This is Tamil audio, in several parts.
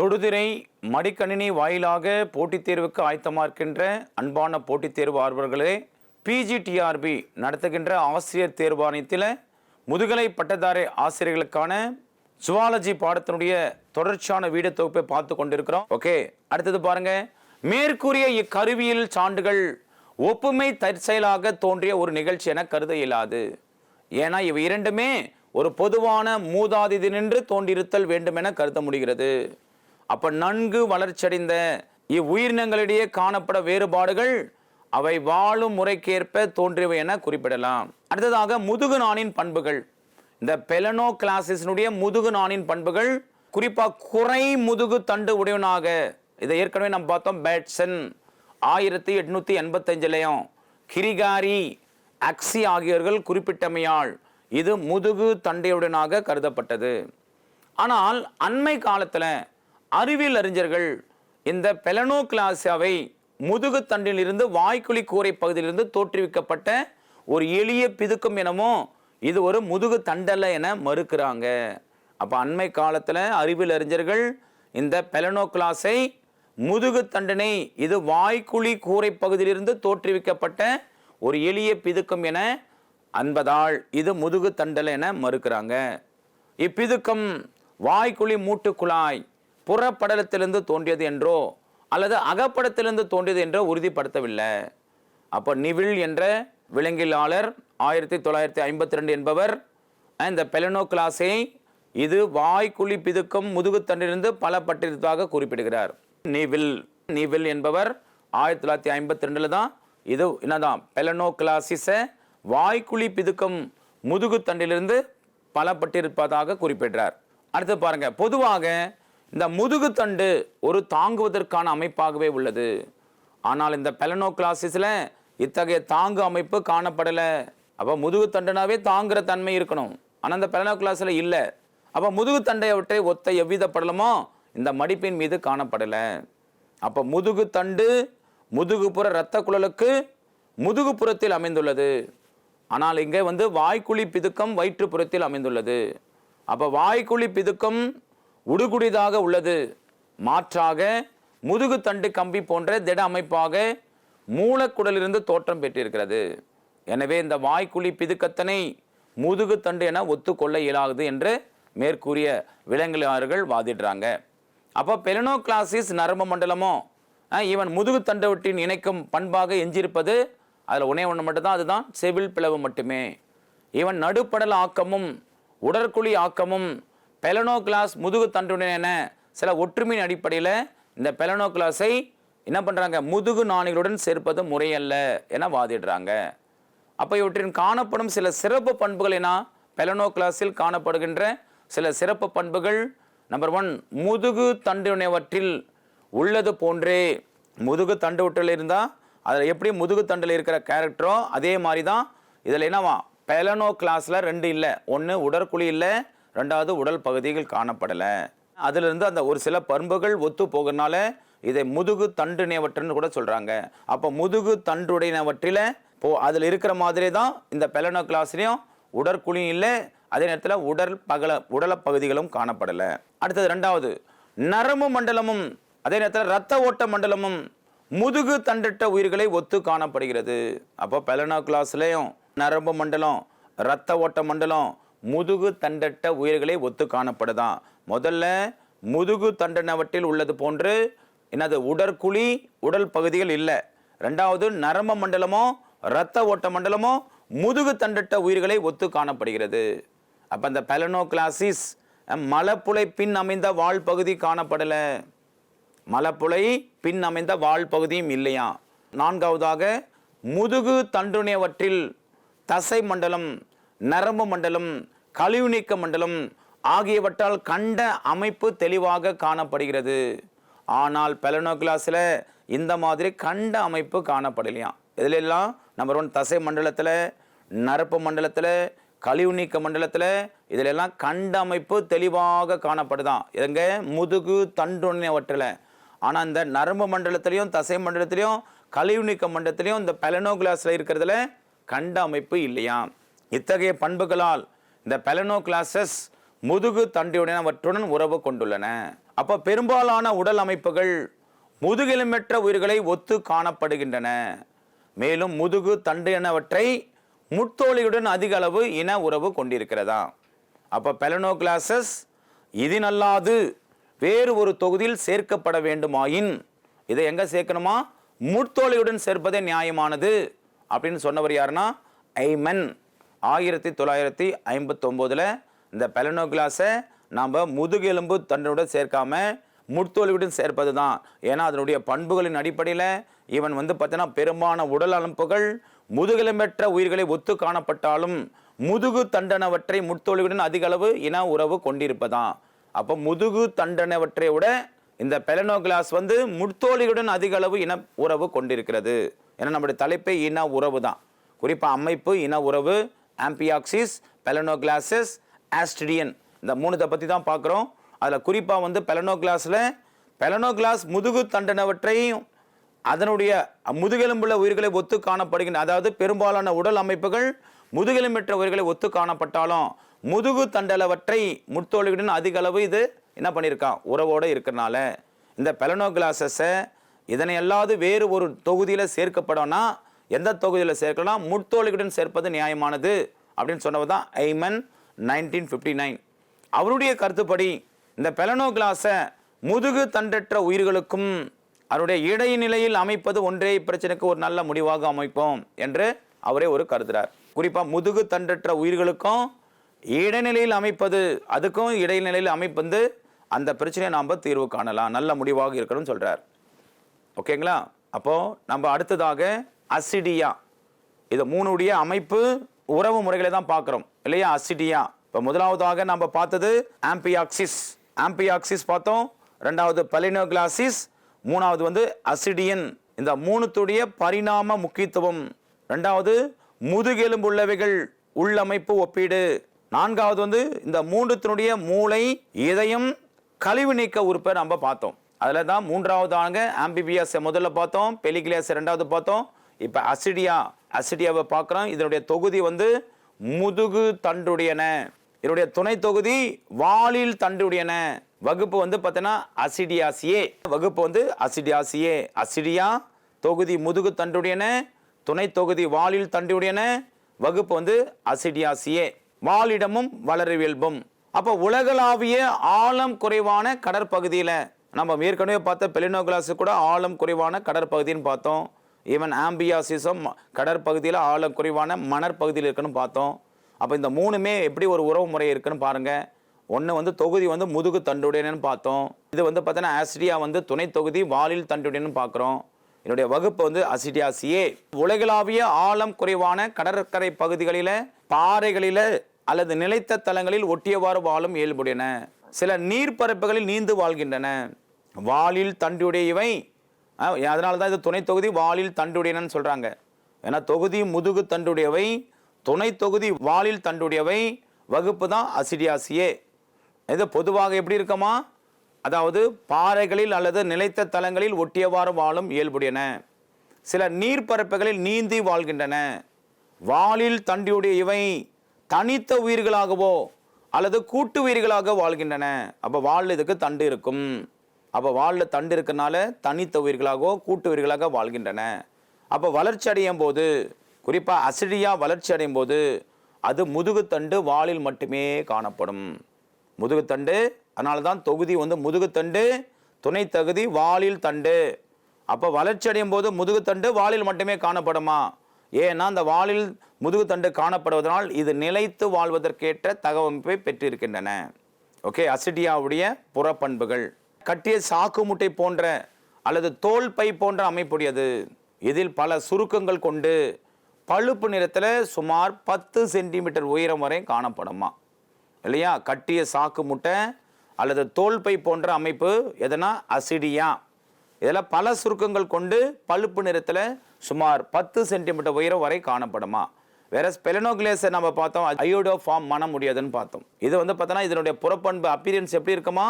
தொடுதிரை மடிக்கணினி வாயிலாக போட்டித் தேர்வுக்கு ஆயத்தமாக இருக்கின்ற அன்பான போட்டித் தேர்வு ஆர்வர்களே பிஜிடிஆர்பி நடத்துகின்ற ஆசிரியர் தேர்வாணையத்தில் முதுகலை பட்டதாரி ஆசிரியர்களுக்கான சுவாலஜி பாடத்தினுடைய தொடர்ச்சியான வீடியோ தொகுப்பை பார்த்து கொண்டிருக்கிறோம். ஓகே அடுத்தது பாருங்க. மேற்கூறிய இக்கருவியில் சான்றுகள் ஒப்புமை தற்செயலாக தோன்றிய ஒரு நிகழ்ச்சி என கருத இயலாது. ஏன்னா இவை இரண்டுமே ஒரு பொதுவான மூதாதிதி நின்று தோன்றியிருத்தல் வேண்டும் என கருத முடிகிறது. அப்ப நன்கு வளர்ச்சியடைந்த இவ்வுயிரினங்களிடையே காணப்பட வேறுபாடுகள் அவை வாழும் முறைக்கேற்ப தோன்றியவை என குறிப்பிடலாம். அடுத்ததாக முதுகு நாணின் பண்புகள். இந்த பெலனோ கிளாசிஸினுடைய முதுகு நாணின் பண்புகள் குறிப்பாக குறை முதுகு தண்டு உடையவனாக இதை ஏற்கனவே நம்ம பார்த்தோம் பேட்சன் ஆயிரத்தி எட்நூத்தி எண்பத்தஞ்சிலையும் கிரிகாரி அக்சி ஆகியோர்கள் குறிப்பிட்டமையால் இது முதுகு தண்டையுடனாக கருதப்பட்டது. ஆனால் அண்மை காலத்தில் அறிவியல் அறிஞர்கள் இந்த பெலனோ கிளாசியாவை முதுகு தண்டிலிருந்து வாய்க்குழி கூரை பகுதியிலிருந்து தோற்றுவிக்கப்பட்ட ஒரு எளிய பிதுக்கம் எனமோ இது ஒரு முதுகு தண்டல்ல என மறுக்கிறாங்க. அப்போ அண்மை காலத்தில் அறிவியல் அறிஞர்கள் இந்த பெலனோ கிளாஸை முதுகு தண்டனை இது வாய்க்குழி கூரை பகுதியிலிருந்து தோற்றுவிக்கப்பட்ட ஒரு எளிய பிதுக்கம் என அன்பதால் இது முதுகு தண்டல் என மறுக்கிறாங்க. இப்பிதுக்கம் வாய்க்குழி மூட்டுக்குழாய் புறப்படலத்திலிருந்து தோன்றியது என்றோ அல்லது அகப்படத்திலிருந்து தோன்றியது என்றோ உறுதிப்படுத்தவில்லை. அப்போ நிவில் என்ற விலங்கியலாளர் ஆயிரத்தி தொள்ளாயிரத்தி ஐம்பத்தி ரெண்டு என்பவர் இந்த பெலனோ கிளாஸை இது வாய்க்குழி பிதுக்கம் முதுகுத்தண்டிலிருந்து பல பட்டிருப்பதாக குறிப்பிடுகிறார். நிவில் நிவில் என்பவர் ஆயிரத்தி தொள்ளாயிரத்தி ஐம்பத்தி ரெண்டில் தான் இது என்னதான் பெலனோ கிளாசிஸை வாய்க்குழி பிதுக்கம் முதுகுத்தண்டிலிருந்து பலப்பட்டிருப்பதாக குறிப்பிடுறார். அடுத்து பாருங்க பொதுவாக இந்த முதுகுத்தண்டு ஒரு தாங்குவதற்கான அமைப்பாகவே உள்ளது. ஆனால் இந்த பெலனோ கிளாசிஸில் இத்தகைய தாங்கு அமைப்பு காணப்படலை. அப்போ முதுகுத்தண்டுனாவே தாங்குற தன்மை இருக்கணும். ஆனால் இந்த பெலனோ கிளாஸில் இல்லை. அப்போ முதுகுத்தண்டையவற்றை ஒத்த எவ்வித படலமோ இந்த மடிப்பின் மீது காணப்படலை. அப்போ முதுகுத்தண்டு முதுகுப்புற இரத்த குழலுக்கு முதுகுப்புறத்தில் அமைந்துள்ளது. ஆனால் இங்கே வந்து வாய்க்குழி பிதுக்கம் வயிற்றுப்புறத்தில் அமைந்துள்ளது. அப்போ வாய்க்குழி பிதுக்கம் உடுகுடிதாக உள்ளது. மாற்றாக முதுகுத்தண்டு கம்பி போன்ற திட அமைப்பாக மூலக்குடலிருந்து தோற்றம் பெற்றிருக்கிறது. எனவே இந்த வாய்க்குழி பிதுக்கத்தனை முதுகுத்தண்டு என ஒத்துக்கொள்ள இயலாது என்று மேற்கூறிய விலங்கியலாளர்கள் வாதிடுறாங்க. அப்போ பெலனோகிளாசிஸ் நரம்பு மண்டலமோ அஹ், இவன் முதுகுத்தண்டவற்றின் இணைக்கும் பண்பாக எஞ்சியிருப்பது அதில் உணவு ஒன்று மட்டும்தான் அதுதான் செவில் பிளவு மட்டுமே. இவன் நடுப்படல் ஆக்கமும் உடற்குழி ஆக்கமும் பெலனோ கிளாஸ் முதுகு தண்டுடன் என சில ஒற்றுமையின் அடிப்படையில் இந்த பெலனோ கிளாஸை என்ன பண்ணுறாங்க முதுகு நாணிகளுடன் சேர்ப்பது முறையல்ல என வாதிடுறாங்க. அப்போ இவற்றின் காணப்படும் சில சிறப்பு பண்புகள் என பெலனோ கிளாஸில் காணப்படுகின்ற சில சிறப்பு பண்புகள் நம்பர் ஒன் முதுகு தண்டுனைவற்றில் உள்ளது போன்றே. முதுகு தண்டு விட்டில் இருந்தால் அதில் எப்படி முதுகு தண்டில் இருக்கிற கேரக்டரோ அதே மாதிரி தான் இதில் என்னவா? பெலனோ கிளாஸில் ரெண்டு இல்லை. ஒன்று உடற்குழி இல்லை ரெண்டாவது உடல் பகுதிகள் காணப்படலை. அதிலிருந்து அந்த ஒரு சில பண்புகள் ஒத்து போகிறனால இதை முதுகு தண்டுனையவற்றுன்னு கூட சொல்கிறாங்க அப்போ முதுகு தண்டுடைனவற்றில் போ அதில் இருக்கிற மாதிரி தான் இந்த பெலனோ கிளாஸ்லேயும் உடற்குழியும் இல்லை அதே நேரத்தில் உடல் பகல உடல பகுதிகளும் காணப்படலை. அடுத்தது ரெண்டாவது நரம்பு மண்டலமும் அதே நேரத்தில் இரத்த ஓட்ட மண்டலமும் முதுகு தண்டிட்ட உயிர்களை ஒத்து காணப்படுகிறது. அப்போ பெலனோ கிளாஸ்லேயும் நரம்பு மண்டலம் இரத்த ஓட்ட மண்டலம் முதுகு தண்டட்ட உயிர்களை ஒத்து காணப்படுதான் முதல்ல முதுகு தண்டனவற்றில் உள்ளது போன்று என்னது உடற்குழி உடல் பகுதிகள் இல்லை. ரெண்டாவது நரம்பு மண்டலமோ இரத்த ஓட்ட மண்டலமோ முதுகு தண்டட்ட உயிர்களை ஒத்து காணப்படுகிறது அப்போ அந்த பெலனோகிளாசிஸ் மலப்புலை பின் அமைந்த வால் பகுதி காணப்படலை. மலப்புலை பின் அமைந்த வால் பகுதியும் இல்லையா? நான்காவதாக முதுகு தண்டுனையவற்றில் தசை மண்டலம் நரம்பு மண்டலம் கழிவு நீக்க மண்டலம் ஆகியவற்றால் கண்ட அமைப்பு தெளிவாக காணப்படுகிறது. ஆனால் பெலனோகிளாஸில் இந்த மாதிரி கண்ட அமைப்பு காணப்படலையாம் இதிலெல்லாம் நம்பர் ஒன் தசை மண்டலத்தில் நரப்பு மண்டலத்தில் கழிவு நீக்க மண்டலத்தில் இதிலெல்லாம் கண்ட அமைப்பு தெளிவாக காணப்படுதான் எங்க? முதுகு தண்டுணையவற்றில் ஆனால் இந்த நரம்பு மண்டலத்திலையும் தசை மண்டலத்திலையும் கழிவு நீக்க மண்டலத்திலையும் இந்த பெலனோகிளாஸில் இருக்கிறதுல கண்ட அமைப்பு இல்லையா? இத்தகைய பண்புகளால் இந்த பெலனோ கிளாசஸ் முதுகு தண்டியுடனவற்றுடன் உறவு கொண்டுள்ளன. அப்போ பெரும்பாலான உடல் அமைப்புகள் முதுகெலும்பற்ற உயிர்களை ஒத்து காணப்படுகின்றன. மேலும் முதுகு தண்டு எனவற்றை முட்தோலியுடன் அதிக அளவு இன உறவு கொண்டிருக்கிறதா? அப்போ பெலனோகிளாசஸ் இதனல்லாது வேறு ஒரு தொகுதியில் சேர்க்கப்பட வேண்டுமாயின் இதை எங்கே சேர்க்கணுமா? முட்தோலியுடன் சேர்ப்பதே நியாயமானது அப்படின்னு சொன்னவர் யாருன்னா ஐமன் ஆயிரத்தி தொள்ளாயிரத்தி ஐம்பத்தொம்போதில் இந்த பெலனோகிளாஸை நாம் முதுகெலும்பு தண்டனுடன் சேர்க்காம முட்தோலியுடன் சேர்ப்பது தான் ஏன்னா அதனுடைய பண்புகளின் அடிப்படையில் இவன் வந்து பார்த்தீங்கன்னா பெரும்பான உடல் அமைப்புகள் முதுகெலும்பற்ற உயிர்களை ஒத்து காணப்பட்டாலும் முதுகு தண்டனவற்றை முட்தோலியுடன் அதிக அளவு இன உறவு கொண்டிருப்பதான். அப்போ முதுகு தண்டனவற்றை விட இந்த பெலனோகிளாஸ் வந்து முட்தோலியுடன் அதிக அளவு இன உறவு கொண்டிருக்கிறது. ஏன்னா நம்முடைய தலைப்பே இன உறவு தான் குறிப்பாக அமைப்பு இன உறவு ஆம்பியாக்சிஸ் பெலனோகிளாசஸ் ஆஸ்டிடியன். இந்த மூணுத்தை பற்றி தான் பார்க்குறோம். அதில் குறிப்பாக வந்து பெலனோகிளாஸில் பெலனோகிளாஸ் முதுகு தண்டனவற்றையும் அதனுடைய முதுகெலும்புள்ள உயிர்களை ஒத்து காணப்படுகின்றன அதாவது பெரும்பாலான உடல் அமைப்புகள் முதுகெலும்பற்ற உயிர்களை ஒத்து காணப்பட்டாலும் முதுகு தண்டலவற்றை முட்தோலியுடன் அதிக அளவு இது என்ன பண்ணியிருக்கான் உறவோடு இருக்கிறனால. இந்த பெலனோகிளாசஸை இதனை அல்லாது வேறு ஒரு தொகுதியில் சேர்க்கப்படோன்னா எந்த தொகுதியில் சேர்க்கலாம் முட்தோழிகளுடன் சேர்ப்பது நியாயமானது அப்படின்னு சொன்னவர் தான் ஐமன் நைன்டீன் ஃபிஃப்டி நைன் அவருடைய கருத்துப்படி இந்த பெலனோ கிளாஸை முதுகு தண்டற்ற உயிர்களுக்கும் அவருடைய இடைநிலையில் அமைப்பது ஒன்றே பிரச்சனைக்கு ஒரு நல்ல முடிவாக அமைப்போம் என்று அவரே ஒரு கருதுறார். குறிப்பாக முதுகு தண்டற்ற உயிர்களுக்கும் இடைநிலையில் அமைப்பது அதுக்கும் இடைநிலையில் அமைப்பது அந்த பிரச்சனையை நாம் தீர்வு காணலாம். நல்ல முடிவாக இருக்கணும்னு சொல்கிறார் ஓகேங்களா? அப்போது நம்ம அடுத்ததாக அசிடியா. இது மூணுடைய அமைப்பு உறவு முறைகளை தான் பார்க்குறோம். இல்லையா? அசிடியா. இப்போ முதலாவதாக நம்ம பார்த்தது ஆம்பியாக்சிஸ். ஆம்பியாக்சிஸ் பார்த்தோம். ரெண்டாவது பலினோகிளாசிஸ். மூணாவது வந்து அசிடியன். இந்த மூணுத்துடைய பரிணாம முக்கியத்துவம். ரெண்டாவது முதுகெலும்புள்ளவைகள் உள்ளமைப்பு ஒப்பீடு. நான்காவது வந்து இந்த மூன்றுத்தினுடைய மூளை இதயம் கழிவு நீக்க உறுப்பை நம்ம பார்த்தோம். அதில் தான் மூன்றாவதாக ஆம்பிபியாஸை முதல்ல பார்த்தோம். பெலிகிலியாஸ் ரெண்டாவது பார்த்தோம். இப்போ அசிடியா அசிடியாவை பார்க்குறோம். இதனுடைய தொகுதி வந்து முதுகு தண்டுடையன. இதனுடைய துணை தொகுதி வாலில் தண்டுடையன. வகுப்பு வந்து பார்த்தீங்கன்னா அசிடியாசியே. வகுப்பு வந்து அசிடியாசியே. அசிடியா தொகுதி முதுகு தண்டுடையன. துணை தொகுதி வாலில் தண்டுடையன. வகுப்பு வந்து அசிடியாசியே. வாலிடமும் வளரவியல்பும். அப்போ உலகளாவிய ஆழம் குறைவான கடற்பகுதியில் நம்ம ஏற்கனவே பார்த்த பெலினோகிளாஸ் கூட ஆழம் குறைவான கடற்பகுதின்னு பார்த்தோம். ஈவன் ஆம்பியாசிஸும் கடற்பகுதியில் ஆழம் குறைவான மணற்பகுதியில் இருக்குன்னு பார்த்தோம். அப்போ இந்த மூணுமே எப்படி ஒரு உறவு முறை இருக்குன்னு பாருங்கள் ஒன்று வந்து தொகுதி வந்து முதுகு தண்டுடையன்னு பார்த்தோம். இது வந்து பார்த்தோன்னா ஆசிடியா வந்து துணை தொகுதி வாலில் தண்டுடையன்னு பார்க்குறோம் என்னுடைய வகுப்பு வந்து அசிடியாசியே உலகளாவிய ஆழம் குறைவான கடற்கரை பகுதிகளில் பாறைகளில் அல்லது நிலைத்த தலங்களில் ஒட்டியவாறு வாழும் இயல்புடையன. சில நீர்ப்பரப்புகளில் நீந்து வாழ்கின்றன. வாலில் தண்டுடையவை அதனால தான் இது துணை தொகுதி வாலில் தண்டுடையனன்னு சொல்கிறாங்க ஏன்னா தொகுதி முதுகு தண்டுடையவை துணை தொகுதி வாலில் தண்டுடையவை வகுப்பு தான் அசிடியாசியே. இது பொதுவாக எப்படி இருக்குமா? அதாவது பாறைகளில் அல்லது நிலைத்த தலங்களில் ஒட்டியவாறு வாழும் இயல்புடையன. சில நீர்ப்பரப்புகளில் நீந்தி வாழ்கின்றன. வாலில் தண்டியுடைய இவை தனித்த உயிர்களாகவோ அல்லது கூட்டு உயிர்களாக வாழ்கின்றன. அப்போ வாழ் இதுக்கு தண்டு இருக்கும். அப்போ வாளில் தண்டு இருக்கனால தனித்த உயிர்களாகவோ கூட்டு உயிர்களாக வாழ்கின்றன. அப்போ வளர்ச்சி அடையும் போது குறிப்பாக அசிடியா வளர்ச்சி அடையும் போது அது முதுகுத்தண்டு வாலில் மட்டுமே காணப்படும். முதுகுத்தண்டு அதனால தான் தொகுதி வந்து முதுகுத்தண்டு துணை தகுதி வாலில் தண்டு. அப்போ வளர்ச்சி அடையும் போது முதுகுத்தண்டு வாலில் மட்டுமே காணப்படுமா? ஏன்னா அந்த வாலில் முதுகுத்தண்டு காணப்படுவதனால் இது நிலைத்து வாழ்வதற்கேற்ற தகவமைப்பை பெற்றிருக்கின்றன. ஓகே அசிடியாவுடைய புறப்பண்புகள். கட்டிய சாக்கு முட்டை போன்ற அல்லது தோல் பை போன்ற அமைப்புடையது. இதில் பல சுருக்கங்கள் கொண்டு பழுப்பு நிறத்தில் சுமார் பத்து சென்டிமீட்டர் உயரம் வரை காணப்படுமா? இல்லையா? கட்டிய சாக்கு முட்டை அல்லது தோல் பை போன்ற அமைப்பு எதனா? அசிடியா. இதில் பல சுருக்கங்கள் கொண்டு பழுப்பு நிறத்தில் சுமார் பத்து சென்டிமீட்டர் உயரம் வரை காணப்படுமா? வேற ஸ்பெலனோகிளேஸை நம்ம பார்த்தோம். அயோடோ ஃபார்ம் மன முடியாதுன்னு பார்த்தோம். இது வந்து பார்த்தோன்னா இதனுடைய புறப்பண்பு அப்பீரியன்ஸ் எப்படி இருக்குமா?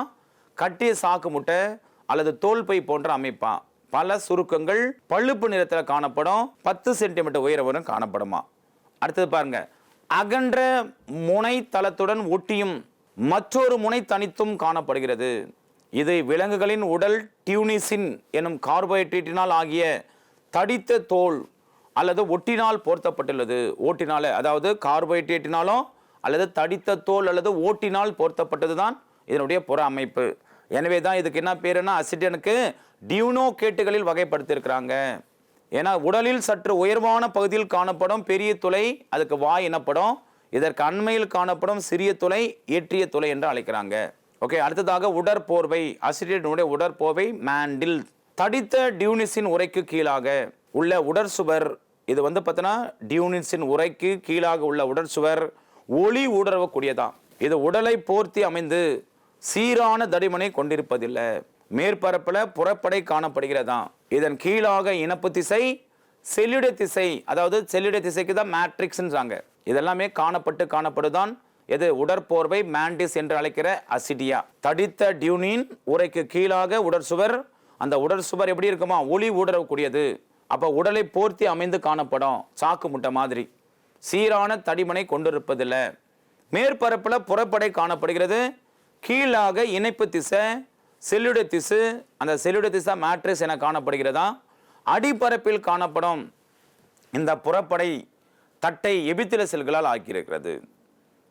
கட்டிய சாக்கு முட்டை அல்லது தோல் பை போன்ற அமைப்பா? பல சுருக்கங்கள் பழுப்பு நிறத்தில் காணப்படும். பத்து சென்டிமீட்டர் உயரம் வரும் காணப்படுமா? அடுத்தது பாருங்க. அகன்ற முனை தளத்துடன் ஒட்டியும் மற்றொரு முனை தனித்தும் காணப்படுகிறது. இது விலங்குகளின் உடல் டியூனிசின் எனும் கார்போஹைட்ரேட்டினால் ஆகிய தடித்த தோல் அல்லது ஒட்டினால் போர்த்தப்பட்டுள்ளது. ஓட்டினால் அதாவது கார்போஹைட்ரேட்டினாலும் அல்லது தடித்த தோல் அல்லது ஓட்டினால் போர்த்தப்பட்டது தான் இதனுடைய புற அமைப்பு. எனவே தான் இதுக்கு என்ன பேருன்னா அசிட்டனுக்கு டியூனோகேட்டுகளில் வகைப்படுத்தியிருக்கிறாங்க. ஏன்னா உடலில் சற்று உயர்வான பகுதியில் காணப்படும் பெரிய துளை அதுக்கு வாய் எனப்படும் இதற்கு அண்மையில் காணப்படும் சிறிய துளை ஏற்றிய துளை என்று அழைக்கிறாங்க. ஓகே அடுத்ததாக உடற்போர்வை அசிட்டனுடைய உடற்போர்வை மேண்டில். தடித்த டியூனிஸின் உரைக்கு கீழாக உள்ள உடற்சுவர் இது வந்து பார்த்தீங்கன்னா டியூனிஸின் உரைக்கு கீழாக உள்ள உடற்சுவர் ஒளி ஊடுருவக்கூடியதான் இது உடலை போர்த்தி அமைந்து சீரான தடிமனை கொண்டிருப்பதில்லை. மேற்பரப்பில் புறப்படை காணப்படுகிறதாம் இதன் கீழாக இனப்பு திசை செல்லுட திசை அதாவது செல்லுட திசைக்கு தான் மேட்ரிக்ஸ்ன்றாங்க. இதெல்லாமே காணப்பட்டு காணப்படுதான் எது? உடற்போர்வை மேண்டிஸ் என்று அழைக்கிற அசிடியா. தடித்த டியூனின் உரைக்கு கீழாக உடற்சுவர் அந்த உடற்சுவர் எப்படி இருக்குமா? ஒளி ஊடரக்கூடியது அப்போ உடலை போர்த்தி அமைந்து காணப்படும். சாக்கு முட்டை மாதிரி. சீரான தடிமனை கொண்டிருப்பதில்லை. மேற்பரப்பில் புறப்படை காணப்படுகிறது. கீழாக இணைப்பு திசை செல்லுட திசு அந்த செல்லுட திசை மேட்ரிஸ் என காணப்படுகிறதா? அடிப்பரப்பில் காணப்படும் இந்த புறப்படை தட்டை எபித்தில செல்களால் ஆக்கியிருக்கிறது.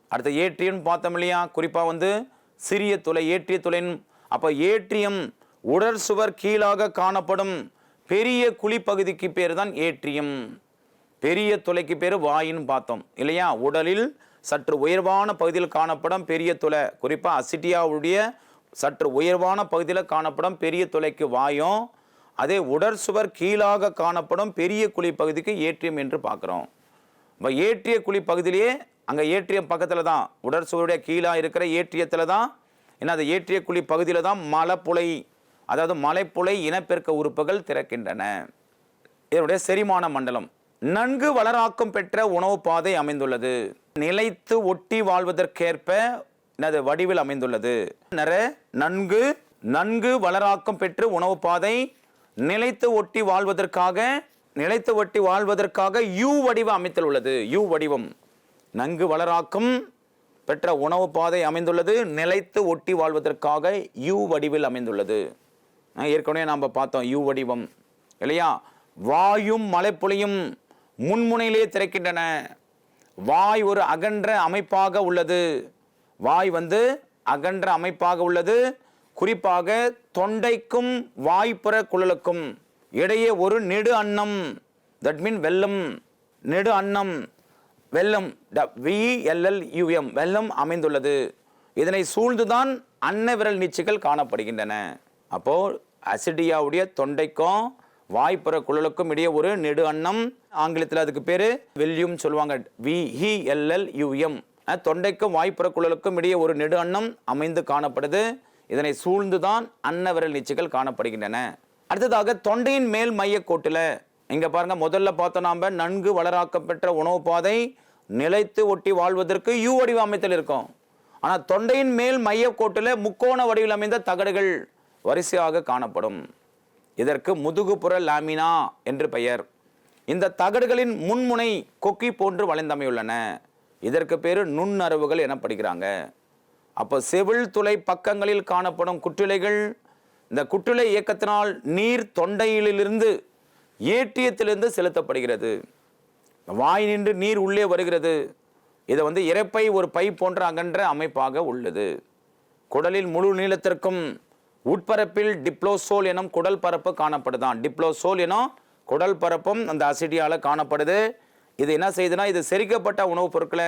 அடுத்து ஏற்றியம் பார்த்தோம் இல்லையா? குறிப்பாக வந்து சிறிய துளை ஏற்றிய துளையின் அப்போ ஏற்றியம் உடற் சுவர் கீழாக காணப்படும் பெரிய குழிப்பகுதிக்கு பேர் தான் ஏற்றியம். பெரிய துளைக்கு பேர் வாயின்னு பார்த்தோம் இல்லையா? உடலில் சற்று உயர்வான பகுதியில் காணப்படும் பெரிய துளை குறிப்பாக அசிட்டியாவுடைய சற்று உயர்வான பகுதியில் காணப்படும் பெரிய துளைக்கு வாயும் அதே உடற்சுவர் கீழாக காணப்படும் பெரிய குழி பகுதிக்கு ஏற்றியம் என்று பார்க்குறோம். இப்போ ஏற்றிய குழி பகுதியிலேயே அங்கே ஏற்றியம் பக்கத்தில் தான் உடற்சுவருடைய கீழாக இருக்கிற ஏற்றியத்தில் தான் ஏன்னா அது ஏற்றிய குழி பகுதியில் தான் மலைப்புலை அதாவது மலைப்புலை இனப்பெருக்க உறுப்புகள் திறக்கின்றன. இதனுடைய செரிமான மண்டலம் நன்கு வளராக்கம் பெற்ற உணவு பாதை அமைந்துள்ளது. நிலைத்து ஒட்டி வாழ்வதற்கேற்ப எனது வடிவில் அமைந்துள்ளது. நிற நன்கு நன்கு வளராக்கம் பெற்று உணவு பாதை நிலைத்து ஒட்டி வாழ்வதற்காக நிலைத்து ஒட்டி வாழ்வதற்காக யூ வடிவ அமைத்தல் உள்ளது யூ வடிவம் நன்கு வளராக்கம் பெற்ற உணவு பாதை அமைந்துள்ளது நிலைத்து ஒட்டி வாழ்வதற்காக யூ வடிவில் அமைந்துள்ளது. ஏற்கனவே நாம் பார்த்தோம் யூ வடிவம் இல்லையா? வாயும் மலைப்புலியும் முன்முனையிலே திறக்கின்றன. வாய் ஒரு அகன்ற அமைப்பாக உள்ளது. வாய் வந்து அகன்ற அமைப்பாக உள்ளது. குறிப்பாக தொண்டைக்கும் வாய்ப்புற குழலுக்கும் இடையே ஒரு நெடு அன்னம். தட் மீன் வெள்ளம் நெடு அன்னம். வெள்ளம் விஎல்எல்யூஎம் வெள்ளம் அமைந்துள்ளது. இதனை சூழ்ந்துதான் அன்ன விரல் நீச்சுகள் காணப்படுகின்றன. அப்போ அசிடியாவுடைய தொண்டைக்கும் வாய்ப்புற குழலுக்கும் இடையே ஒரு நெடு அன்னம். ஆங்கிலத்தில் அதுக்கு பேர் வெல்யூம் சொல்லுவாங்க. விஹிஎல்எல்யூஎம் தொண்டைக்கும் வாய்ப்புற குழலுக்கும் இடையே ஒரு நெடு அன்னம் அமைந்து காணப்படுது. இதனை சூழ்ந்துதான் அன்னவரல் நீச்சுகள் காணப்படுகின்றன. அடுத்ததாக தொண்டையின் மேல் மையக்கோட்டில் இங்கே பாருங்கள் முதல்ல பார்த்தோம் நாம் நன்கு வளராக்கம் பெற்ற உணவு பாதை. நிலைத்து ஒட்டி வாழ்வதற்கு யூ வடிவ அமைத்தல் இருக்கும். ஆனால் தொண்டையின் மேல் மையக்கோட்டில் முக்கோண வடிவில் அமைந்த தகடுகள் வரிசையாக காணப்படும். இதற்கு முதுகுப்புற லாமினா என்று பெயர். இந்த தகடுகளின் முன்முனை கொக்கி போன்று வளைந்தமையுள்ளன இதற்கு பேர் நுண்ணரவுகள் எனப்படுகிறாங்க. அப்போ செவில் துளை பக்கங்களில் காணப்படும் குற்றிலைகள் இந்த குற்றிலை இயக்கத்தினால் நீர் தொண்டையிலிருந்து ஏற்றியத்திலிருந்து செலுத்தப்படுகிறது. வாய் நின்று நீர் உள்ளே வருகிறது. இது வந்து இறப்பை ஒரு பை போன்ற அகன்ற அமைப்பாக உள்ளது. குடலில் முழு நீளத்திற்கும் உட்பரப்பில் டிப்ளோசோல் எனும் குடல் பரப்பு காணப்படுதான். டிப்ளோசோல் எனும் குடல் பரப்பும் அந்த அசிடியால் காணப்படுது. இது என்ன செய்யுதுன்னா இது செரிக்கப்பட்ட உணவுப் பொருட்களை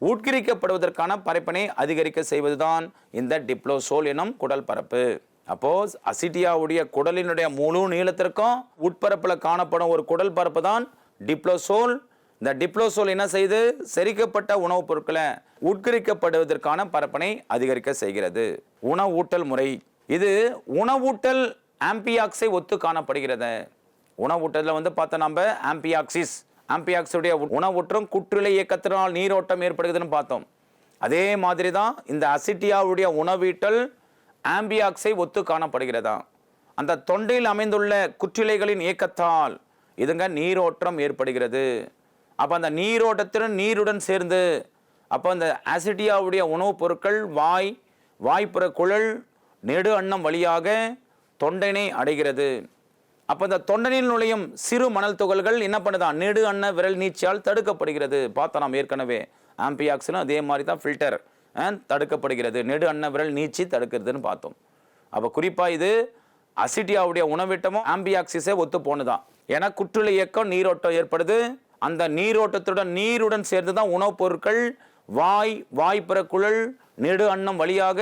உட்கிரிக்கப்படுவதற்கான பரப்பினை அதிகரிக்க செய்வதுதான் இந்த டிப்ளோசோல் எனும் குடல் பரப்பு. அப்போது அசிட்டியாவுடைய குடலினுடைய முழு நீளத்திற்கும் உட்பரப்பில் காணப்படும் ஒரு குடல் பரப்பு தான் டிப்ளோசோல். இந்த டிப்ளோசோல் என்ன செய்து? செரிக்கப்பட்ட உணவுப் பொருட்களை உட்கரிக்கப்படுவதற்கான பரப்பனை அதிகரிக்க செய்கிறது. உணவூட்டல் முறை. இது உணவூட்டல் ஆம்பியாக்ஸை ஒத்து காணப்படுகிறது. உணவூட்டலில் வந்து பார்த்தா நம்ம ஆம்பியாக்சிஸ் ஆம்பியாக்ஸுடைய உணவூற்றம் குற்றிலை இயக்கத்தினால் நீரோட்டம் ஏற்படுகிறதுன்னு பார்த்தோம். அதே மாதிரி தான் இந்த அசிட்டியாவுடைய உணவீட்டல் ஆம்பியாக்ஸை ஒத்து காணப்படுகிறதா. அந்த தொண்டையில் அமைந்துள்ள குற்றிலைகளின் இயக்கத்தால் இதுங்க நீரோட்டம் ஏற்படுகிறது. அப்போ அந்த நீரோட்டத்துடன் நீருடன் சேர்ந்து அப்போ அந்த அசிட்டியாவுடைய உணவுப் பொருட்கள் வாய் வாய்ப்புற குழல் நெடு அன்னம் வழியாக தொண்டனை அடைகிறது. அப்போ இந்த தொண்டனில் நுழையும் சிறு மணல் துகள்கள் என்ன பண்ணுதான் நெடு அன்ன விரல் நீச்சியால் தடுக்கப்படுகிறது. பார்த்தோம் நாம் ஏற்கனவே ஆம்பியாக்ஸ்னு அதே மாதிரி தான் ஃபில்டர் தடுக்கப்படுகிறது. நெடு அன்ன விரல் நீச்சி தடுக்கிறதுன்னு பார்த்தோம். அப்போ குறிப்பாக இது அசிட்டியாவுடைய உணவிட்டமும் ஆம்பியாக்சிஸே ஒத்து போனதான் ஏன்னா குற்றுளை இயக்கம் நீரோட்டம் ஏற்படுது. அந்த நீரோட்டத்துடன் நீருடன் சேர்ந்து தான் உணவுப் பொருட்கள் வாய் வாய்ப்புற குழல் நெடு அன்னம் வழியாக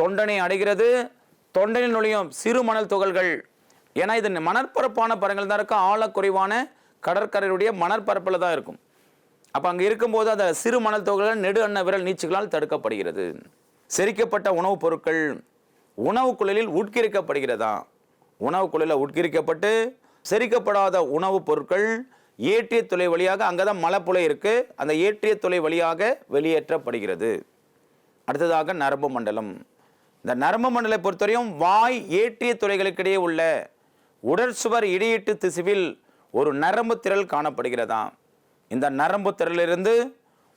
தொண்டனை அடைகிறது. தொண்டனில் நுழையும் சிறு மணல் துகள்கள். ஏன்னா இது மணற்பரப்பான படங்கள் தான் இருக்கும். ஆழக்குறைவான கடற்கரையுடைய மணற்பரப்பில் தான் இருக்கும். அப்போ அங்கே இருக்கும்போது அந்த சிறு மணல் துகள்கள் நெடு அன்ன விரல் நீச்சுகளால் தடுக்கப்படுகிறது. செரிக்கப்பட்ட உணவுப் பொருட்கள் உணவு குழலில் உட்கிரிக்கப்படுகிறதா? உணவு குழலில் உட்கிரிக்கப்பட்டு செரிக்கப்படாத உணவுப் பொருட்கள் ஏற்றிய துளை வழியாக அங்கே தான் மலைப்புலை இருக்கு. அந்த ஏற்றிய துளை வழியாக வெளியேற்றப்படுகிறது. அடுத்ததாக நரம்பு மண்டலம். இந்த நரம்பு மண்டலை பொறுத்தவரையும் வாய் ஏற்றிய துறைகளுக்கிடையே உள்ள உடற்சுவர் இடையீட்டு திசுவில் ஒரு நரம்பு திரள் காணப்படுகிறதாம் இந்த நரம்பு திரளிலிருந்து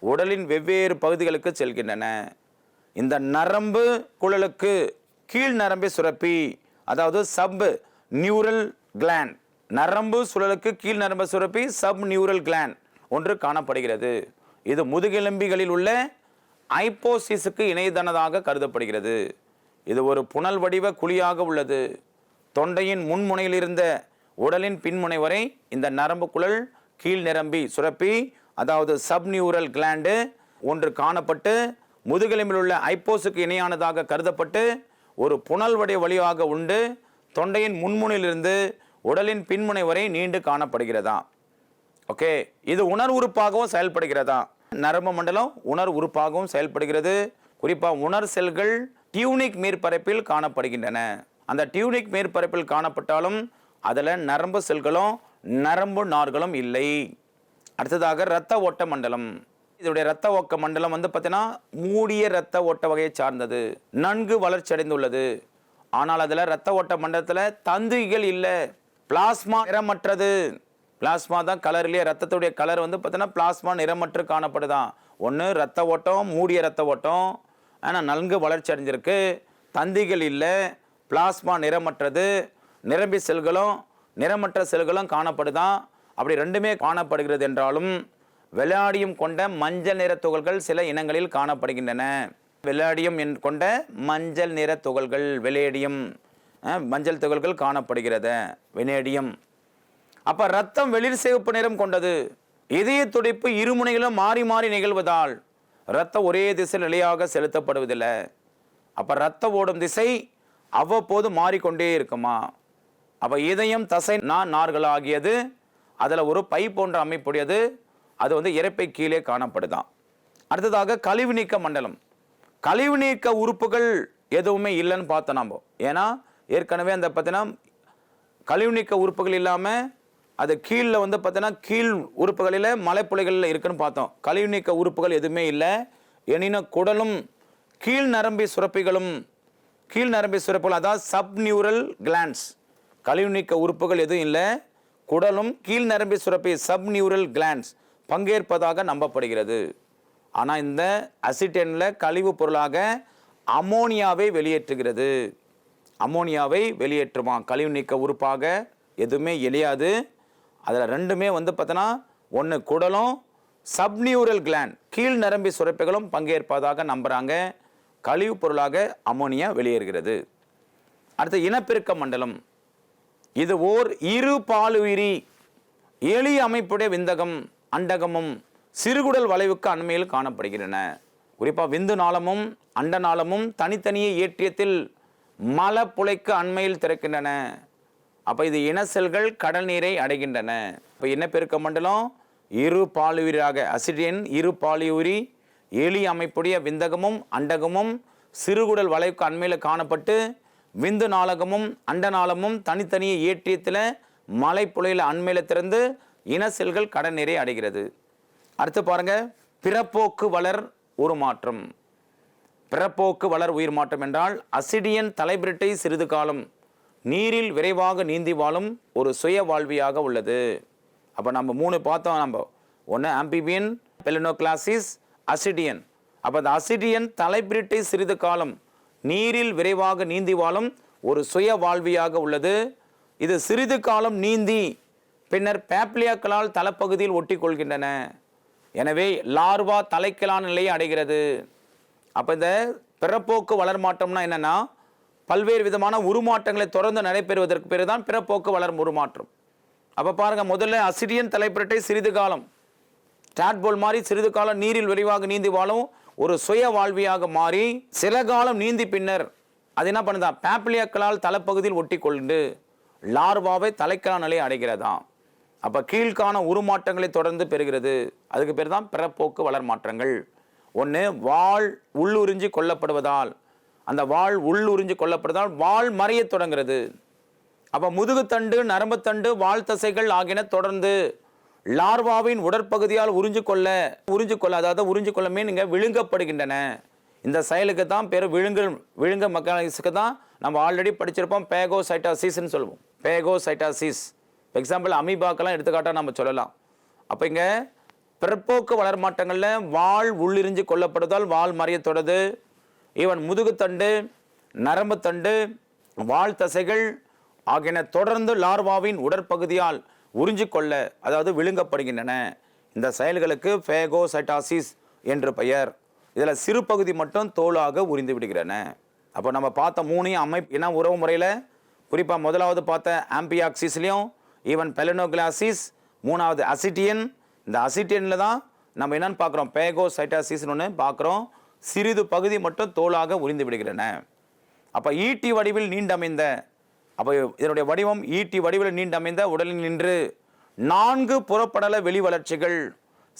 உடலின் வெவ்வேறு பகுதிகளுக்கு செல்கின்றன. இந்த நரம்பு குழலுக்கு கீழ் நரம்பை சுரப்பி அதாவது சப் நியூரல் கிளாண்ட் நரம்பு சுழலுக்கு கீழ் நரம்பு சுரப்பி சப் நியூரல் கிளாண்ட் ஒன்று காணப்படுகிறது. இது முதுகெலும்பிகளில் உள்ள ஐப்போசிஸுக்கு இணையதானதாக கருதப்படுகிறது. இது ஒரு புனல் வடிவ குழியாக உள்ளது. தொண்டையின் முன்முனையில் இருந்த உடலின் பின்முனை வரை இந்த நரம்பு குழல் கீழ் நிரம்பி சுரப்பி அதாவது சப் நியூரல் கிளாண்டு ஒன்று காணப்பட்டு முதுகெலும்பில் உள்ள ஐப்போஸுக்கு இணையானதாக கருதப்பட்டு ஒரு புனல் வடிவ வழியாக உண்டு. தொண்டையின் முன்முனையிலிருந்து உடலின் பின்முனை வரை நீண்டு காணப்படுகிறதா? ஓகே இது உணர் உறுப்பாகவும் செயல்படுகிறதா? நரம்பு மண்டலம் உணர் உறுப்பாகவும் செயல்படுகிறது. குறிப்பாக உணர் செல்கள் டியூனிக் மேற்பரப்பில் காணப்படுகின்றன. அந்த டியூனிக் மேற்பரப்பில் காணப்பட்டாலும் அதில் நரம்பு செல்களும் நரம்பு நார்களும் இல்லை. அடுத்ததாக இரத்த ஓட்ட மண்டலம். இதனுடைய இரத்த ஓக்க மண்டலம் வந்து பார்த்தீங்கன்னா மூடிய இரத்த ஓட்ட வகையை சார்ந்தது. நன்கு வளர்ச்சி அடைந்துள்ளது. ஆனால் அதில் இரத்த ஓட்ட மண்டலத்தில் தந்துகிகள் இல்லை. பிளாஸ்மா நிறமற்றது. பிளாஸ்மா தான் கலர்லேயே ரத்தத்துடைய கலர் வந்து பார்த்தீங்கன்னா பிளாஸ்மா நிறமற்று காணப்படுதான். ஒன்று ரத்த ஓட்டம் மூடிய ரத்த ஓட்டம். ஆனால் நன்கு வளர்ச்சி அடைஞ்சிருக்கு. தந்திகள் இல்லை. பிளாஸ்மா நிறமற்றது. நிரம்பி செல்களும் நிறமற்ற செல்களும் காணப்படுதான். அப்படி ரெண்டுமே காணப்படுகிறது என்றாலும் வெள்ளாடியும் கொண்ட மஞ்சள் நிற துகள்கள் சில இனங்களில் காணப்படுகின்றன. வெள்ளாடியம் என் கொண்ட மஞ்சள் நிற துகள்கள் வெளேடியம் மஞ்சள் துகள்கள் காணப்படுகிறது. வெனேடியம் அப்போ ரத்தம் வெளிர் சிவப்பு நிறம் கொண்டது. இதய துடிப்பு இருமுனைகளும் மாறி மாறி நிகழ்வதால் ரத்தம் ஒரே திசை நிலையாக செலுத்தப்படுவதில்லை. அப்போ ரத்தம் ஓடும் திசை அவ்வப்போது மாறிக்கொண்டே இருக்குமா? அப்போ இதயம் தசை நான் நார்கள் ஆகியது அதில் ஒரு பை போன்ற அமைப்புடையது. அது வந்து இறப்பை கீழே காணப்படுதான். அடுத்ததாக கழிவு நீக்க மண்டலம். கழிவு நீக்க உறுப்புகள் எதுவுமே இல்லைன்னு பார்த்தோம் நாம். ஏன்னா ஏற்கனவே அந்த பார்த்தீங்கன்னா கழிவு நீக்க உறுப்புகள் இல்லாமல் அது கீழில் வந்து பார்த்தீங்கன்னா கீழ் உறுப்புகளில் மலைப்புலைகளில் இருக்குன்னு பார்த்தோம். கழிவு நீக்க உறுப்புகள் எதுவுமே இல்லை. எனினும் குடலும் கீழ் நரம்பி சுரப்பிகளும் கீழ் நரம்பி சுரப்புகள் அதாவது சப் நியூரல் கிளான்ஸ் கழிவு நீக்க உறுப்புகள் எதுவும் இல்லை. குடலும் கீழ் நரம்பி சுரப்பி சப் நியூரல் கிளான்ஸ் பங்கேற்பதாக நம்பப்படுகிறது. ஆனால் இந்த அசிட்டனில் கழிவு பொருளாக அமோனியாவை வெளியேற்றுகிறது. அமோனியாவை வெளியேற்றுமா? கழிவு நீக்க உறுப்பாக எதுவுமே எளியாது அதில் ரெண்டுமே வந்து பார்த்தோன்னா ஒன்று குடலும் சப்னியூரல் கிளாண்ட் கீழ் நரம்பி சுரப்பிகளும் பங்கேற்பதாக நம்புகிறாங்க கழிவுப் பொருளாக அமோனியா வெளியேறுகிறது. அடுத்து இனப்பெருக்க மண்டலம். இது ஓர் இரு பாலுயிரி எளிய அமைப்புடைய விந்தகம் அண்டகமும் சிறுகுடல் வளைவுக்கு அண்மையில் காணப்படுகின்றன. குறிப்பாக விந்து நாளமும் அண்ட நாளமும் தனித்தனியே ஏற்றியத்தில் மலப்புழைக்கு அண்மையில் திறக்கின்றன. அப்போ இது இன செல்கள் கடல் நீரை அடைகின்றன. இப்போ இனப்பெருக்க மண்டலம்? இரு பாலுயிராக அசிடியன் இரு பாலியூரி எலி அமைப்புடைய விந்தகமும் அண்டகமும் சிறுகுடல் வளைவுக்கு அண்மையில் காணப்பட்டு விந்து நாளகமும் அண்ட நாளமும் தனித்தனியே ஏற்றியத்தில் மலைப்புழையில் அண்மையில் திறந்து இன செல்கள் கடல் நீரை அடைகிறது. அடுத்து பாருங்கள் பிறப்போக்கு வளர் உருமாற்றம் பிறப்போக்கு வளர் உயிர் மாற்றம் என்றால் அசிடியன் தலைபிரிட்டை சிறிது காலம் நீரில் விரைவாக நீந்தி வாழும் ஒரு சுய வாழ்வியாக உள்ளது. அப்போ நம்ம மூணு பார்த்தோம் நம்ம. ஒன்று ஆம்பிபியன் பெலினோகிளாசிஸ் அசிடியன் அப்போ அந்த அசிடியன் தலைப்பிரிட்டை சிறிது காலம் நீரில் விரைவாக நீந்தி வாழும் ஒரு சுய வாழ்வியாக உள்ளது. இது சிறிது காலம் நீந்தி பின்னர் பேப்லியாக்களால் தலைப்பகுதியில் ஒட்டி கொள்கின்றன எனவே லார்வா தலைக்கலான நிலையை அடைகிறது. அப்போ இந்த பிறப்போக்கு வளர்மாட்டம்னா என்னென்னா பல்வேறு விதமான உருமாற்றங்களை தொடர்ந்து நடைபெறுவதற்கு பேர் தான் பிறப்போக்கு வளரும் உருமாற்றம். அப்போ பாருங்க முதல்ல அசிரியன் தலைப்பிரட்டை சிறிது காலம். ஸ்டாட்போல் மாதிரி சிறிது காலம் நீரில் விரைவாக நீந்தி வாழும் ஒரு சுய வாழ்வியாக மாறி சில காலம் நீந்தி பின்னர் அது என்ன பண்ணுதா? பேப்ளியாக்களால் தலைப்பகுதியில் ஒட்டி கொண்டு லார்வாவை தலைக்கலா நிலை அடைகிறதாம் அப்போ கீழ்கான உருமாற்றங்களை தொடர்ந்து பெறுகிறது. அதுக்கு பேர் தான் பிறப்போக்கு வளர் மாற்றங்கள் ஒன்று வாள் உள்ளுறிஞ்சி கொல்லப்படுவதால். அந்த வாள் உறிஞ்சு கொள்ளப்படுதால் வாள் மறையத் தொடங்கிறது அப்போ முதுகுத்தண்டு நரம்புத்தண்டு வால் தசைகள் ஆகியன தொடர்ந்து லார்வாவின் உடற்பகுதியால் உறிஞ்சு கொள்ள உறிஞ்சு கொள்ள அதாவது உறிஞ்சு கொள்ள மீன் இங்கே விழுங்கப்படுகின்றன. இந்த செயலுக்கு தான் பேர் விழுங்கு விழுங்க மெக்கானிக்ஸுக்கு தான் நம்ம ஆல்ரெடி படிச்சிருப்போம் பேகோசைட்டாசிஸ்ன்னு சொல்லுவோம். பேகோசைட்டாசிஸ். எக்ஸாம்பிள் அமீபாக்கெல்லாம் எடுத்துக்காட்டாக நம்ம சொல்லலாம். அப்போ இங்கே பிற்போக்கு வளர்மாட்டங்களில் வாள் உள்ளிரிஞ்சு கொல்லப்படுதால் வாழ் மறைய தொடது ஈவன் முதுகுத்தண்டு நரம்புத்தண்டு வால் தசைகள் ஆகியன தொடர்ந்து லார்வாவின் உடற்பகுதியால் உறிஞ்சிக்கொள்ள அதாவது விழுங்கப்படுகின்றன. இந்த செயல்களுக்கு ஃபேகோசைட்டாசிஸ் என்று பெயர். இதில் சிறு பகுதி மட்டும் தோலாக உறிந்து விடுகிறன. அப்போ நம்ம பார்த்த மூணையும் அமைப்பு என்ன உறவு முறையில்? குறிப்பாக முதலாவது பார்த்த ஆம்பியாக்சிஸ்லேயும் ஈவன் பெலனோகிளாசிஸ் மூணாவது அசிட்டியன். இந்த அசிட்டியனில் தான் நம்ம என்னென்னு பார்க்குறோம்? பேகோசைட்டாசிஸ்னு ஒன்று பார்க்குறோம். சிறிது பகுதி மட்டும் தோலாக உறிந்து விடுகிறன. அப்போ ஈட்டி வடிவில் நீண்டமைந்த அப்போ இதனுடைய வடிவம் ஈட்டி வடிவில் நீண்டமைந்த உடலில் நின்று நான்கு புறப்படல வெளி வளர்ச்சிகள்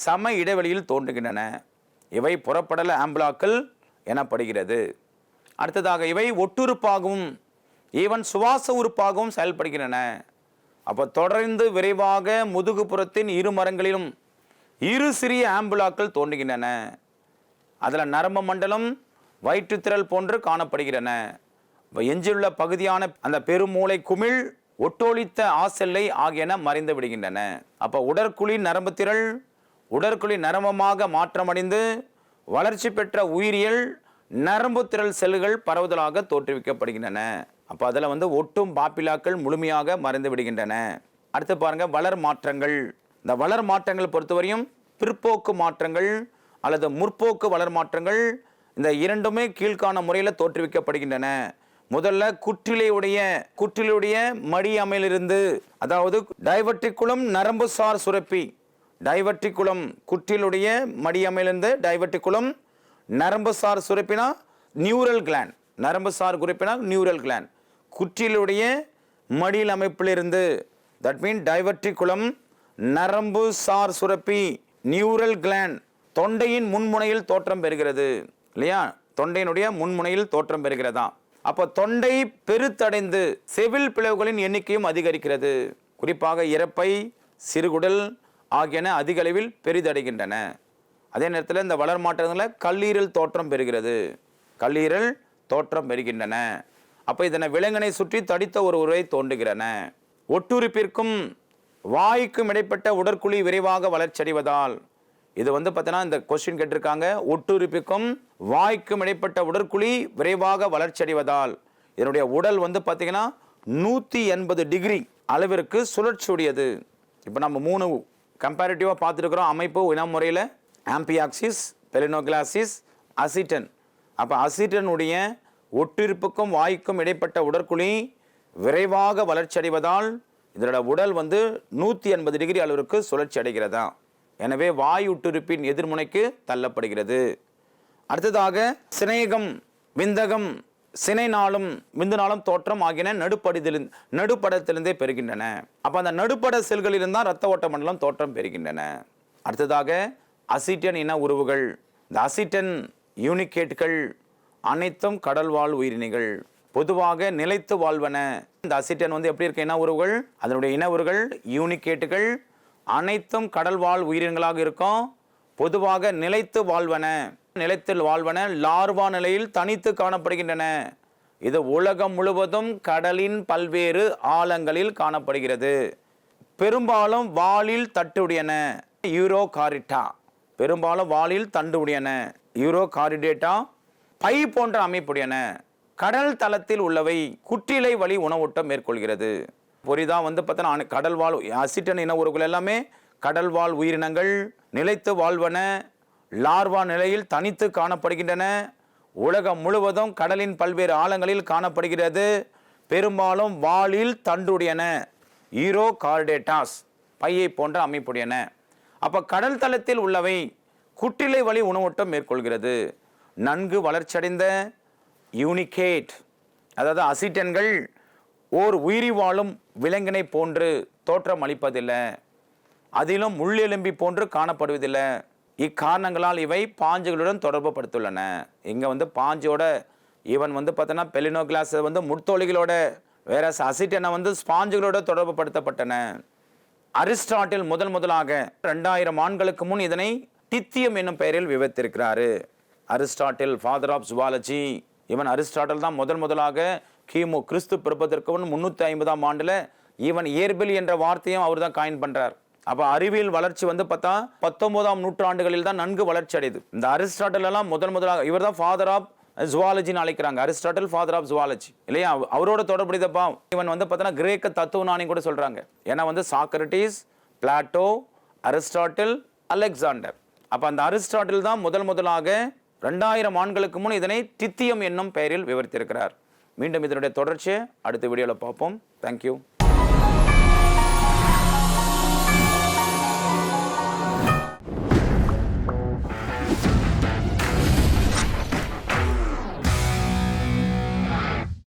சம இடைவெளியில் தோன்றுகின்றன. இவை புறப்படல ஆம்புலாக்கள் எனப்படுகிறது. அடுத்ததாக இவை ஒட்டுறுப்பாகவும் ஈவன் சுவாச உறுப்பாகவும் செயல்படுகின்றன. அப்போ தொடர்ந்து விரைவாக முதுகுப்புறத்தின் இரு மரங்களிலும் இரு சிறிய ஆம்புலாக்கள் தோன்றுகின்றன. அதில் நரம்பு மண்டலம் வயிற்றுத்திரல் போன்று காணப்படுகிறன. எஞ்சியுள்ள பகுதியான அந்த பெருமூளை குமிழ் ஒட்டோளித்த ஆசெல்லை ஆகியன மறைந்து விடுகின்றன. அப்போ உடற்குழி நரம்பு திரள் உடற்குழி நரம்பமாக மாற்றமடைந்து வளர்ச்சி பெற்ற உயிரியல் நரம்பு திரள் செல்கள் பரவுதலாக தோற்றுவிக்கப்படுகின்றன. அப்போ அதில் வந்து ஒட்டும் பாப்பிலாக்கள் முழுமையாக மறைந்து விடுகின்றன. அடுத்து பாருங்கள் வளர் மாற்றங்கள். இந்த வளர் மாற்றங்கள் பொறுத்தவரையும் பிற்போக்கு மாற்றங்கள் அல்லது முற்போக்கு வளர் மாற்றங்கள் இந்த இரண்டுமே கீழ்காண முறையில் தோற்றுவிக்கப்படுகின்றன. முதல்ல குற்றிலையுடைய குற்றிலையுடைய மடி அமையிலிருந்து அதாவது டைவர்டிகுலம் நரம்பு சார் சுரப்பி டைவர்டிகுலம் குற்றிலுடைய மடி அமையிலிருந்து டைவர்டிகுலம் நரம்பு சார் சுரப்பினா நியூரல் கிளான் நரம்பு சார் குறிப்பினா நியூரல் கிளான் குற்றிலுடைய மடியில் அமைப்பிலிருந்து தட் மீன் டைவர்டிகுலம் நரம்பு சார் சுரப்பி நியூரல் கிளான் தொண்டையின் முன்முனையில் தோற்றம் பெறுகிறது. இல்லையா? தொண்டையினுடைய முன்முனையில் தோற்றம் பெறுகிறதா? அப்போ தொண்டை பெருத்தடைந்து செவில் பிளவுகளின் எண்ணிக்கையும் அதிகரிக்கிறது. குறிப்பாக இறப்பை சிறுகுடல் ஆகியன அதிக அளவில் பெரிதடைகின்றன. அதே நேரத்தில் இந்த வளர் மாற்றங்களில் கல்லீரல் தோற்றம் பெறுகிறது. கல்லீரல் தோற்றம் பெறுகின்றன. அப்போ இதனை விலங்கினை சுற்றி தடித்த ஒரு உரை தோன்றுகிறன ஒட்டுறுப்பிற்கும் வாய்க்கும் இடைப்பட்ட உடற்குழி விரைவாக வளர்ச்சியடைவதால் இது வந்து பார்த்தீங்கன்னா இந்த கொஸ்டின் கேட்டிருக்காங்க. ஒட்டுறுப்பிற்கும் வாய்க்கும் இடைப்பட்ட உடற்குழி விரைவாக வளர்ச்சியடைவதால் இதனுடைய உடல் வந்து பார்த்தீங்கன்னா நூற்றி எண்பது டிகிரி அளவிற்கு சுழற்சி உடையது. இப்போ நம்ம மூணு கம்பேரிட்டிவாக பார்த்துருக்குறோம். அமைப்பு இன முறையில் ஆம்பியாக்சிஸ் பெலினோகிளாசிஸ் அசிட்டன் அப்போ அசிட்டனுடைய ஒட்டிருப்புக்கும் வாய்க்கும் இடைப்பட்ட உடற்குழி விரைவாக வளர்ச்சி அடைவதால் இதனோட உடல் வந்து நூற்றி எண்பது டிகிரி அளவிற்கு சுழற்சி அடைகிறதா? எனவே வாய் எதிர்முனைக்கு தள்ளப்படுகிறது. அடுத்ததாக சிநேகம் விந்தகம் சினை நாளும் விந்து நாளும் தோற்றம் ஆகியன நடுப்படிதிலிருந்து நடுப்படத்திலிருந்தே பெறுகின்றன அப்போ அந்த நடுப்பட செல்களிலிருந்து தான் ரத்த ஓட்ட மண்டலம் தோற்றம் பெறுகின்றன அடுத்ததாக அசிட்டன் இன உறவுகள் இந்த அசிட்டன் யூனிகேட்கள் அனைத்தும் கடல்வாழ் உயிரினிகள். பொதுவாக நிலைத்து வாழ்வன. இந்த அசிட்டன் வந்து எப்படி இருக்க? இன உறவுகள் அதனுடைய இன உறவுகள் யூனிகேட்டுகள் அனைத்தும் கடல் வாழ் உயிரினங்களாக இருக்கும். பொதுவாக நிலைத்து வாழ்வன. நிலைத்தில் வாழ்வன லார்வா நிலையில் தனித்து காணப்படுகின்றன. இது உலகம் முழுவதும் கடலின் பல்வேறு ஆழங்களில் காணப்படுகிறது. பெரும்பாலும் வாலில் தட்டுடையன. யூரோ காரிட்டா பெரும்பாலும் வாலில் தண்டு உடையன யூரோ காரிடேட்டா பை போன்ற அமைப்புடையன. கடல் தளத்தில் உள்ளவை குற்றிலை வழி உணவூட்டம் மேற்கொள்கிறது. பொரிதா வந்து பார்த்தோன்னா கடல் வாழ் அசிட்டன் இன உறவுகள் எல்லாமே கடல் வாழ் உயிரினங்கள் நிலைத்து வாழ்வன லார்வா நிலையில் தனித்து காணப்படுகின்றன. உலகம் முழுவதும் கடலின் பல்வேறு ஆழங்களில் காணப்படுகிறது. பெரும்பாலும் வாளில் தண்டுடையன. ஈரோ கார்டேட்டாஸ் பையை போன்ற அமைப்புடையன. அப்போ கடல் தளத்தில் உள்ளவை குட்டிலை வழி உணவூட்டம் மேற்கொள்கிறது. நன்கு வளர்ச்சியடைந்த யூனிகேட் அதாவது அசிட்டன்கள் ஓர் உயிரி வாழும் விலங்கினை போன்று தோற்றம் அளிப்பதில்லை. அதிலும் முள்ளெலும்பி போன்று காணப்படுவதில்லை. இக்காரணங்களால் இவை பாஞ்சுகளுடன் தொடர்பு படுத்துள்ளன இங்கே வந்து பாஞ்சோட ஈவன் வந்து பார்த்தோன்னா பெலினோ கிளாஸ் வந்து முட்தோலிகளோட வேற அசிட்டனை வந்து ஸ்பாஞ்சுகளோட தொடர்பு படுத்தப்பட்டன அரிஸ்டாட்டில் முதல் முதலாக ரெண்டாயிரம் ஆண்களுக்கு முன் இதனை டித்தியம் என்னும் பெயரில் விவரித்திருக்கிறாரு. அரிஸ்டாட்டில் ஃபாதர் ஆஃப் ஜுவாலஜி இவன் அரிஸ்டாட்டில் தான் முதல் முதலாக கிமு கிறிஸ்து பிறப்பதற்கு முன் முந்நூற்றி ஐம்பதாம் ஆண்டில் ஈவன் இயற்பில் என்ற வார்த்தையும் அவர் தான் காயின் பண்ணுறார் அப்போ அறிவியல் வளர்ச்சி வந்து பார்த்தா பத்தொன்பதாம் நூற்றாண்டுகளில் தான் நன்கு வளர்ச்சி அடையுது. இந்த அரிஸ்டாட்டில் எல்லாம் முதல் முதலாக இவர் தான் ஃபாதர் ஆஃப் ஜுவாலஜின்னு அழைக்கிறாங்க. அரிஸ்டாட்டில் ஃபாதர் ஆஃப் ஜுவாலஜி இல்லையா? அவரோட தொடர்புடையதப்பா இவன் வந்து பார்த்தோன்னா கிரேக்க தத்துவனானு கூட சொல்கிறாங்க ஏன்னா வந்து சாக்ரட்டிஸ் பிளாட்டோ அரிஸ்டாட்டில் அலெக்சாண்டர். அப்போ அந்த அரிஸ்டாட்டில் தான் முதல் முதலாக ரெண்டாயிரம் ஆண்களுக்கு முன் இதனை தித்தியம் என்னும் பெயரில் விவரித்திருக்கிறார். மீண்டும் இதனுடைய தொடர்ச்சியை அடுத்த வீடியோவில் பார்ப்போம். தேங்க்யூ